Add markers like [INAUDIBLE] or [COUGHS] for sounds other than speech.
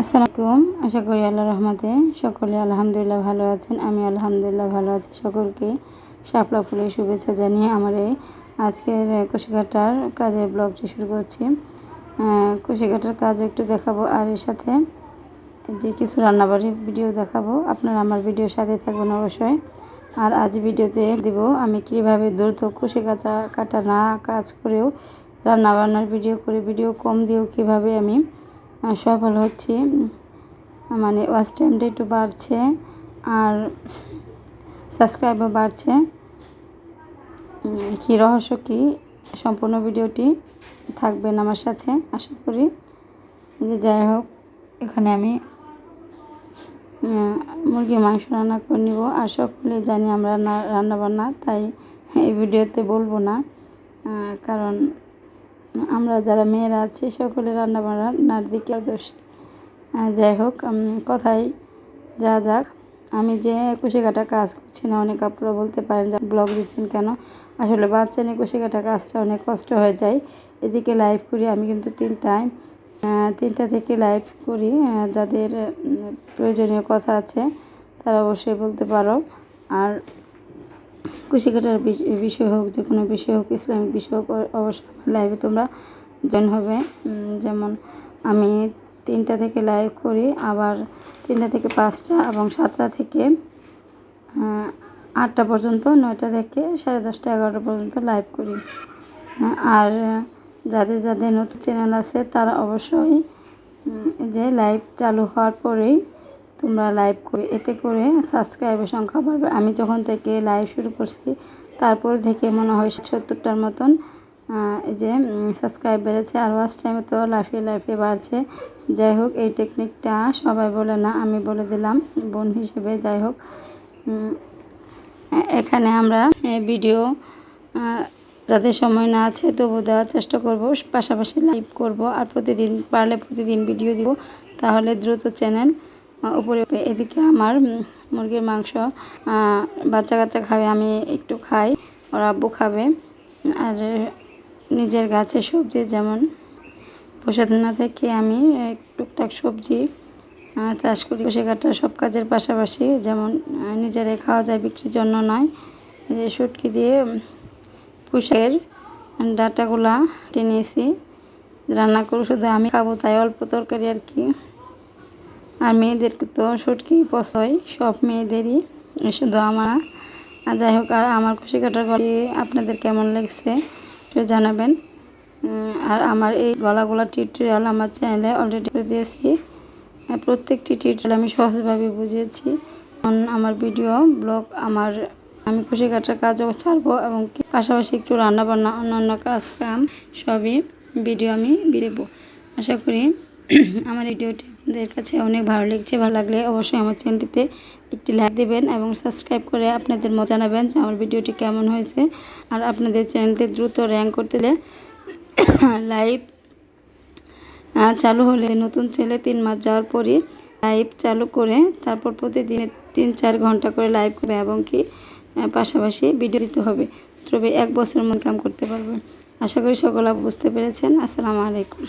আসসালামাইকুম আশা করি আল্লাহ রহমতে সকলে আলহামদুলিল্লাহ ভালো আছেন। আমি আলহামদুলিল্লাহ ভালো আছি। সকলকে শাপলা ফুলের শুভেচ্ছা জানিয়ে আমার এই আজকের কুশিকাটার কাজের ব্লগটি শুরু করছি। কুশিকাটার কাজ একটু দেখাবো আর এর সাথে যে কিছু রান্নাবাড়ির ভিডিও দেখাবো। আপনারা আমার ভিডিওর সাথে থাকবেন অবশ্যই। আর আজ ভিডিওতে দেব আমি কীভাবে দ্রুত কুশি কাটা কাটা না কাজ করেও রান্নাবান্নার ভিডিও করে, ভিডিও কম দিয়েও কীভাবে আমি সফল হচ্ছি। মানে ওয়াচ টাইমটা একটু বাড়ছে আর সাবস্ক্রাইবও বাড়ছে। কী রহস্য কী? সম্পূর্ণ ভিডিওটি থাকবেন আমার সাথে, আশা করি। যে যাই হোক, এখানে আমি মুরগির মাংস রান্না করে নিব। আর সকলে জানি আমরা রান্না বান্না তাই এই ভিডিওতে বলব না। কারণ আমরা যারা মেয়েরা আছি, সকলে রান্না বান্নার দিকে দোষী যাই হোক কথাই যা যাক। আমি যে কুশি কাটা কাজ করছি না, অনেক আপনারা বলতে পারেন যে ব্লগ দিচ্ছেন কেন? আসলে বাচ্চা নিয়ে কুশি কাটা কাজটা অনেক কষ্ট হয়ে যায়। এদিকে লাইভ করি আমি কিন্তু তিন টাইম তিনটা থেকে লাইভ করি যাদের প্রয়োজনীয় কথা আছে, তারা অবশ্যই বলতে পারো। আর কুশি কাটার বিষয় হোক, যে কোনো বিষয় হোক, ইসলামিক বিষয় হোক অবশ্যই আমার লাইভে তোমরা জয়েন হবে। যেমন আমি তিনটা থেকে লাইভ করি, আবার তিনটা থেকে পাঁচটা এবং সাতটা থেকে আটটা পর্যন্ত, নয়টা থেকে সাড়ে দশটা, এগারোটা পর্যন্ত লাইভ করি। আর যাদের যাদের নতুন চ্যানেল আছে, তারা অবশ্যই যে লাইভ চালু হওয়ার পরেই তোমরা লাইভ করে, এতে করে সাবস্ক্রাইবের সংখ্যা বাড়বে। আমি যখন থেকে লাইভ শুরু করছি, তারপর থেকে মনে হয় সত্তরটার মতন যে সাবস্ক্রাইব বেড়েছে। আর ওয়াচ টাইমে তো লাফিয়ে লাফিয়ে বাড়ছে। যাই হোক, এই টেকনিকটা সবাই বলে না, আমি বলে দিলাম, বোন হিসেবে। যাই হোক এখানে আমরা ভিডিও যাদের সময় না আছে তবু দেওয়ার চেষ্টা করব। পাশাপাশি লাইভ করব। আর প্রতিদিন পারলে প্রতিদিন ভিডিও দিব। তাহলে দ্রুত চ্যানেল উপরে এদিকে আমার মুরগির মাংস বাচ্চা কাচ্চা খাবে, আমি একটু খাই, ওর আব্বু খাবে, আর নিজের গাছের সবজি যেমন পোষাধনা থেকে আমি টুকটাক সবজি চাষ করি। কাটা সব কাজের পাশাপাশি যেমন নিজেরাই খাওয়া যায়, বিক্রির জন্য নয় যে সুটকি দিয়ে পুষের ডাটাগুলা টেনেছি, রান্না করব শুধু আমি খাব, তাই অল্প তরকারি আর কি। আর মেয়েদেরকে তো সুটকি পছয় সব মেয়েদেরই শুধু আমার আর যাই হোক, আর আমার খুশি কাটার গলি আপনাদের কেমন লাগছে একটু জানাবেন। আর আমার এই গলাগুলা টিউটোরিয়াল আমার চ্যানেলে অলরেডি করে দিয়েছি। প্রত্যেকটি টিউটোরিয়াল আমি সহজভাবে বুঝিয়েছি। আমার ভিডিও ব্লগ আমার আমি খুশি কাটার কাজও ছাড়বো এবং পাশাপাশি একটু রান্নাবান্না, অন্যান্য কাজ কাম সবই ভিডিও আমি দেবো। আশা করি [CLEARS THROAT] আমার ভিডিওটি আপনাদের কাছে অনেক ভালো লেগেছে, ভালো লাগলে অবশ্যই আমার চ্যানেলটিতে একটি লাইক দেবেন এবং সাবস্ক্রাইব করে আপনাদের জানাবেন যে আমার ভিডিওটি কেমন হয়েছে। আর আপনাদের চ্যানেলটি দ্রুত র্যাঙ্ক করতে লাইভ [COUGHS] চালু হলে নতুন ছেলে তিন মাস যাওয়ার পরই লাইভ চালু করে তারপর প্রতিদিন তিন চার ঘণ্টা করে লাইভ করবে এবং কি পাশাপাশি ভিডিও দিতে হবে। তবে এক বছরের মধ্যে কাম করতে পারবে। আশা করি সকলে বুঝতে পেরেছেন। আসসালামু আলাইকুম।